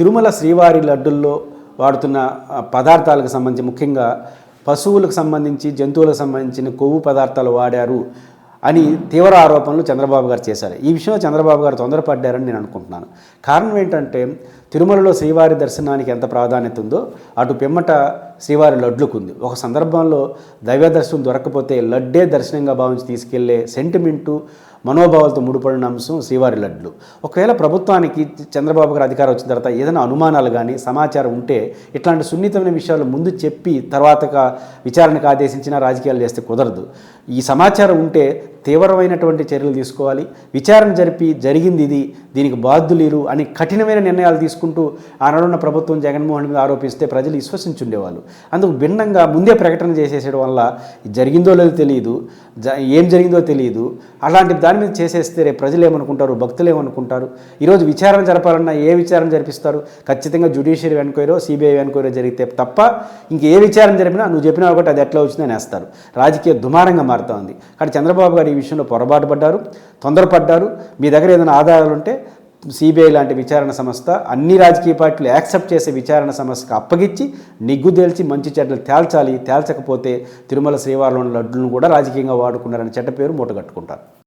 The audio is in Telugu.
తిరుమల శ్రీవారి లడ్డుల్లో వాడుతున్న పదార్థాలకు సంబంధించి ముఖ్యంగా పశువులకు సంబంధించి జంతువులకు సంబంధించిన కొవ్వు పదార్థాలు వాడారు అని తీవ్ర ఆరోపణలు చంద్రబాబు గారు చేశారు. ఈ విషయంలో చంద్రబాబు గారు తొందరపడ్డారని నేను అనుకుంటున్నాను. కారణం ఏంటంటే తిరుమలలో శ్రీవారి దర్శనానికి ఎంత ప్రాధాన్యత ఉందో అటు పిమ్మట శ్రీవారి లడ్లుకుంది ఒక సందర్భంలో దైవ దర్శనం దొరకకపోతే లడ్డే దర్శనంగా భావించి తీసుకెళ్ళే సెంటిమెంటు మనోభావాలతో ముడిపడిన అంశం శ్రీవారి లడ్లు. ఒకవేళ ప్రభుత్వానికి చంద్రబాబు గారు అధికారం వచ్చిన తర్వాత ఏదైనా అనుమానాలు కానీ సమాచారం ఉంటే ఇట్లాంటి సున్నితమైన విషయాలు ముందు చెప్పి తర్వాతగా విచారణకు ఆదేశించిన రాజకీయాలు చేస్తే కుదరదు. ఈ సమాచారం ఉంటే తీవ్రమైనటువంటి చర్యలు తీసుకోవాలి. విచారణ జరిపి జరిగింది ఇది దీనికి బాధ్యులేరు అని కఠినమైన నిర్ణయాలు తీసుకుంటూ ఆనాడున్న ప్రభుత్వం జగన్మోహన్ మీద ఆరోపిస్తే ప్రజలు విశ్వసించుండేవాళ్ళు. అందుకు భిన్నంగా ముందే ప్రకటన చేసేసేయడం వల్ల జరిగిందో లేదో తెలియదు జ ఏం జరిగిందో తెలియదు. అలాంటి దాని మీద చేసేస్తే రేపు ప్రజలు ఏమనుకుంటారు భక్తులు ఏమనుకుంటారు ఈరోజు విచారణ జరపాలన్నా ఏ విచారణ జరిపిస్తారు? ఖచ్చితంగా జ్యుడిషియరీ ఎన్క్వైరో సిబిఐ ఎన్క్వైరో జరిగితే తప్ప ఇంక ఏ విచారణ జరిపినా నువ్వు చెప్పినా ఒకటి అది ఎట్లా వచ్చిందని వేస్తారు. రాజకీయ దుమారంగా మారుతా ఉంది. కానీ చంద్రబాబు గారు ఈ విషయంలో పొరపాటు పడ్డారు తొందరపడ్డారు. మీ దగ్గర ఏదైనా ఆధారాలు ఉంటే సిబిఐ లాంటి విచారణ సంస్థ అన్ని రాజకీయ పార్టీలు యాక్సెప్ట్ చేసే విచారణ సంస్థకు అప్పగించి నిగ్గు తేల్చి మంచి చెడ్డలు తేల్చాలి తేల్చకపోతే తిరుమల శ్రీవారిలోని లడ్డులను కూడా రాజకీయంగా వాడుకున్నారని చెడ్డ పేరు మూటగట్టుకుంటారు